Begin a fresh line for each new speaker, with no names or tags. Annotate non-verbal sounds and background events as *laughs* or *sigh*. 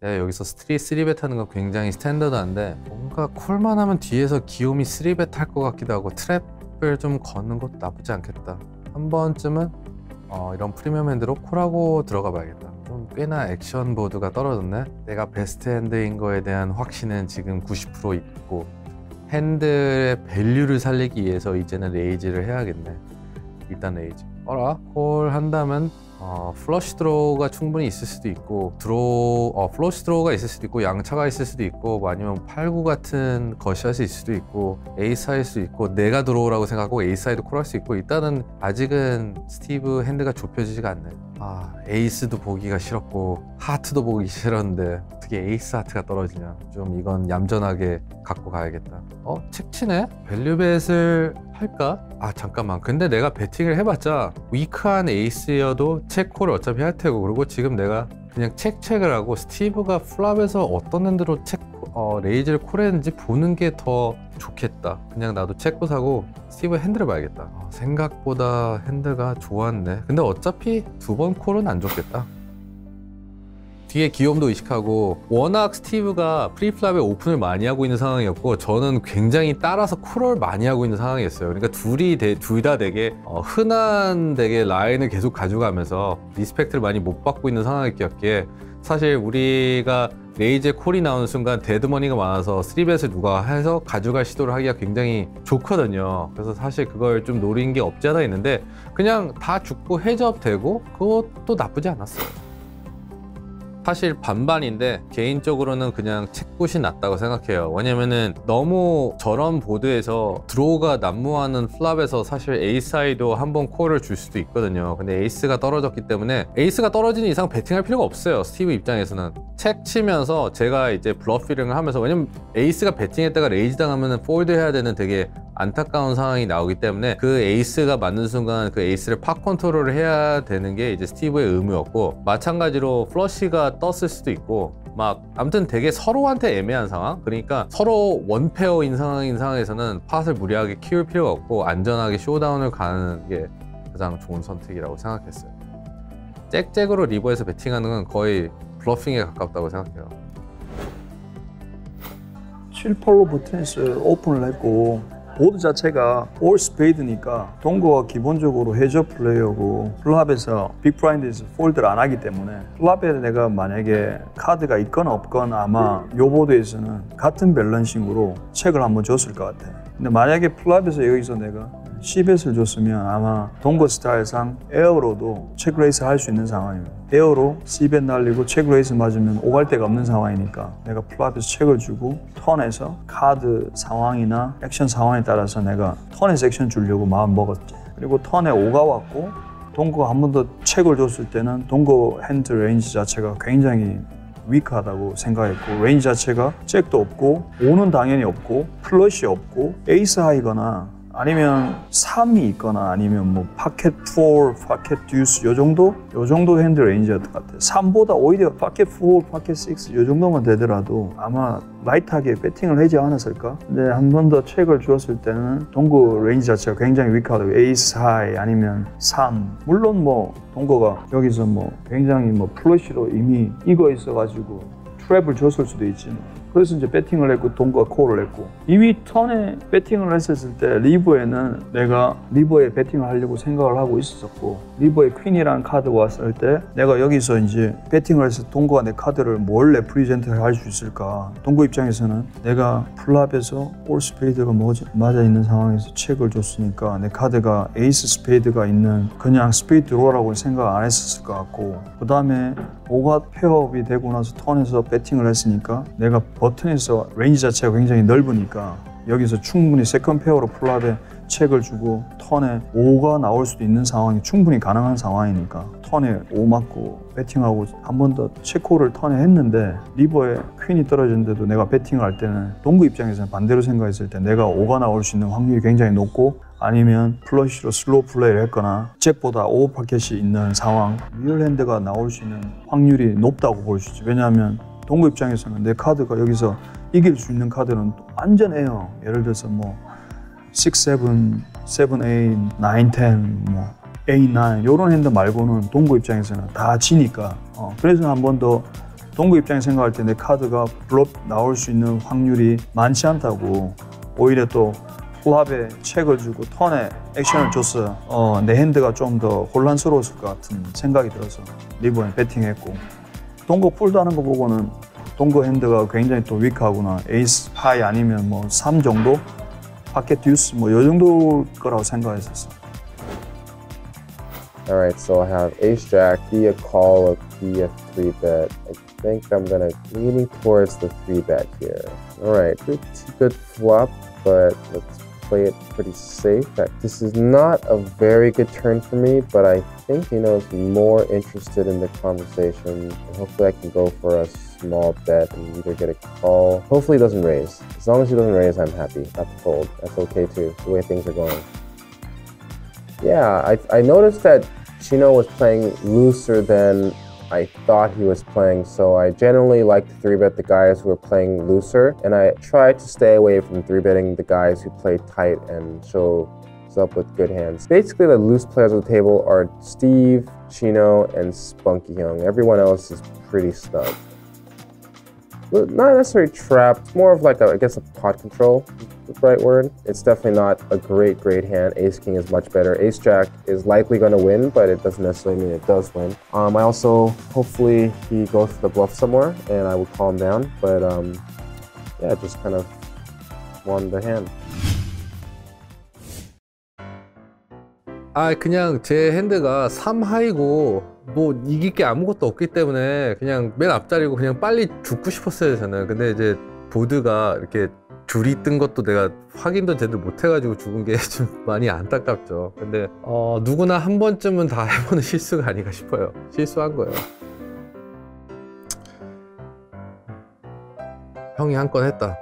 내가 여기서 스트리 3벳 하는 건 굉장히 스탠더드한데 뭔가 콜만 하면 뒤에서 기욤이 3벳 할것 같기도 하고 트랩을 좀 걷는 것도 나쁘지 않겠다. 한 번쯤은 어, 이런 프리미엄 핸드로 콜하고 들어가 봐야겠다. 좀 꽤나 액션 보드가 떨어졌네. 내가 베스트 핸드인 거에 대한 확신은 지금 90% 있고 핸드의 밸류를 살리기 위해서 이제는 레이즈를 해야겠네. 일단 레이즈. 어라 콜 한다면 어, 플러시 드로우가 충분히 있을 수도 있고 드로우 어, 플러시 드로우가 있을 수도 있고 양차가 있을 수도 있고 뭐 아니면 8구 같은 것샷이 있을 수도 있고 에이스일 수도 있고 내가 드로우라고 생각하고 에이스사이드 콜할 수 있고 일단은 아직은 스티브 핸드가 좁혀지지가 않네 아 에이스도 보기가 싫었고 하트도 보기 싫었는데 어떻게 에이스 하트가 떨어지냐. 좀 이건 얌전하게 갖고 가야겠다. 어? 책치네? 밸류벳을 할까? 아 잠깐만. 근데 내가 배팅을 해봤자 위크한 에이스여도 체콜을 어차피 할 테고 그리고 지금 내가 그냥 책책을 하고 스티브가 플랍에서 어떤 핸드로 책 어, 레이즈를 콜했는지 보는 게 더 좋겠다. 그냥 나도 체코 사고 스티브 핸드를 봐야겠다. 어, 생각보다 핸드가 좋았네. 근데 어차피 두 번 콜은 안 좋겠다 뒤에 기염도 의식하고 워낙 스티브가 프리플랍에 오픈을 많이 하고 있는 상황이었고 저는 굉장히 따라서 쿨을 많이 하고 있는 상황이었어요. 그러니까 둘이 둘 다 되게 어, 흔한 되게 라인을 계속 가져가면서 리스펙트를 많이 못 받고 있는 상황이었기에 사실 우리가 레이즈의 콜이 나오는 순간 데드머니가 많아서 스리벳을 누가 해서 가져갈 시도를 하기가 굉장히 좋거든요. 그래서 사실 그걸 좀 노린 게 없지 않아 있는데 그냥 다 죽고 해접되고 그것도 나쁘지 않았어요 사실 반반인데 개인적으로는 그냥 책굿이 낫다고 생각해요. 왜냐면은 너무 저런 보드에서 드로우가 난무하는 플랍에서 사실 에이스아이도 한번 콜을 줄 수도 있거든요. 근데 에이스가 떨어졌기 때문에 에이스가 떨어지는 이상 배팅할 필요가 없어요 스티브 입장에서는. 책 치면서 제가 이제 블러피링을 하면서 왜냐면 에이스가 배팅했다가 레이즈 당하면 폴드 해야 되는 되게 안타까운 상황이 나오기 때문에 그 에이스가 맞는 순간 그 에이스를 팍 컨트롤을 해야 되는 게 이제 스티브의 의무였고 마찬가지로 플러시가 떴을 수도 있고 막 아무튼 되게 서로한테 애매한 상황? 그러니까 서로 원페어인 상황인 상황에서는 팟을 무리하게 키울 필요가 없고 안전하게 쇼다운을 가는 게 가장 좋은 선택이라고 생각했어요. 잭잭으로 리버에서 배팅하는 건 거의 블러핑에 가깝다고 생각해요.
7, 8로 버튼에서 오픈을 했고 보드 자체가 올 스페이드니까 동거가 기본적으로 해저 플레이어고 플랍에서 빅프라인드에서 폴드를 안 하기 때문에 플랍에 내가 만약에 카드가 있거나 없거나 아마 요 보드에서는 같은 밸런싱으로 책을 한번 줬을 것 같아. 근데 만약에 플랍에서 여기서 내가 시벳을 줬으면 아마 동거 스타일상 에어로도 체크레이스 할 수 있는 상황입니다. 에어로 시벳 날리고 체크레이스 맞으면 오갈 데가 없는 상황이니까 내가 플랍에서 책을 주고 턴에서 카드 상황이나 액션 상황에 따라서 내가 턴에서 액션 주려고 마음 먹었지. 그리고 턴에 오가 왔고 동거가 한 번 더 책을 줬을 때는 동거 핸드 레인지 자체가 굉장히 위크하다고 생각했고 레인지 자체가 잭도 없고 오는 당연히 없고 플러시 없고 에이스 하이거나 아니면 3이 있거나 아니면 뭐 파켓 4, 파켓 듀스 요 정도? 요 정도 핸드 레인지였던 것 같아요 3보다 오히려 파켓 4, 파켓 6 요 정도만 되더라도 아마 라이트하게 배팅을 하지 않았을까? 근데 한 번 더 책을 주었을 때는 동구 레인지 자체가 굉장히 위크하다고 에이스 하이 아니면 3 물론 뭐 동거가 여기서 뭐 굉장히 뭐 플러시로 이미 익어 있어가지고 트랩을 줬을 수도 있지만 그래서 이제 배팅을 했고 돈과 콜을 했고. 이미 턴에 배팅을 했었을 때 리버에는 내가 리버에 배팅을 하려고 생각을 하고 있었고 리버에 퀸이라는 카드가 왔을 때 내가 여기서 이제 배팅을 해서 동거가 내 카드를 뭘 레프리젠트를 할 수 있을까? 동거 입장에서는 내가 플랍에서 올 스페이드가 맞아 있는 상황에서 책을 줬으니까 내 카드가 에이스 스페이드가 있는 그냥 스페이드 로라고 생각 안 했었을 것 같고 그 다음에 오가 페어업이 되고 나서 턴에서 배팅을 했으니까 내가 버튼에서 레인지 자체가 굉장히 넓으니까 여기서 충분히 세컨 페어로 플랍에 책을 주고 턴에 5가 나올 수도 있는 상황이 충분히 가능한 상황이니까 턴에 5 맞고 배팅하고 한 번 더 체코를 턴에 했는데 리버에 퀸이 떨어졌는데도 내가 배팅을 할 때는 동구 입장에서는 반대로 생각했을 때 내가 5가 나올 수 있는 확률이 굉장히 높고 아니면 플러시로 슬로우 플레이를 했거나 잭보다 오버 파켓이 있는 상황 리얼 핸드가 나올 수 있는 확률이 높다고 볼 수 있지 왜냐하면 동구 입장에서는 내 카드가 여기서 이길 수 있는 카드는 완전해요. 예를 들어서 뭐 6, 7, 7, 8, 9, 10, 뭐 8, 9 이런 핸드 말고는 동구 입장에서는 다 지니까 어, 그래서 한 번 더 동구 입장에 생각할 때 내 카드가 블롭 나올 수 있는 확률이 많지 않다고 오히려 또 플랍에 책을 주고 턴에 액션을 줬어 어, 내 핸드가 좀 더 혼란스러웠을 것 같은 생각이 들어서 리버에 배팅했고 동거 폴드 하는 거 보고는 동거 핸드가 굉장히 또 위크하구나 에이스 하이 아니면 뭐 3 정도 파켓 듀스 뭐요 정도 거라고 생각했었어
Alright, so I have ace jack, be a call, a be a three bet. I think I'm gonna leaning towards the three bet here. Alright, pretty good flop, but let's play it pretty safe. This is not a very good turn for me, but I think know is more interested in the conversation. Hopefully I can go for a small bet and either get a call. Hopefully he doesn't raise. As long as he doesn't raise, I'm happy. To fold. That's okay too, the way things are going. Yeah, I, I noticed that Chino was playing looser than I thought he was playing, so I generally like to 3-bet the guys who are playing looser, and I try to stay away from 3-betting the guys who play tight and show up with good hands. Basically, the loose players on the table are Steve, Chino, and Spunky Young. Everyone else is pretty snug. Not necessarily trapped, more of like, a, I guess, a pot control the right word. It's definitely not a great, great hand. Ace King is much better. Ace Jack is likely going to win, but it doesn't necessarily mean it does win. Um, I also, hopefully, he goes for the bluff somewhere, and I will calm down. But um, yeah, just kind of won the hand.
아 그냥 제 핸드가 3 하이고 뭐 이길 게 아무것도 없기 때문에 그냥 맨 앞자리고 그냥 빨리 죽고 싶었어요 저는 근데 이제 보드가 이렇게 줄이 뜬 것도 내가 확인도 제대로 못 해가지고 죽은 게 *laughs* 좀 많이 안타깝죠. 근데 어, 누구나 한 번쯤은 다 해보는 실수가 아닌가 싶어요. 실수한 거예요. 형이 한 건 했다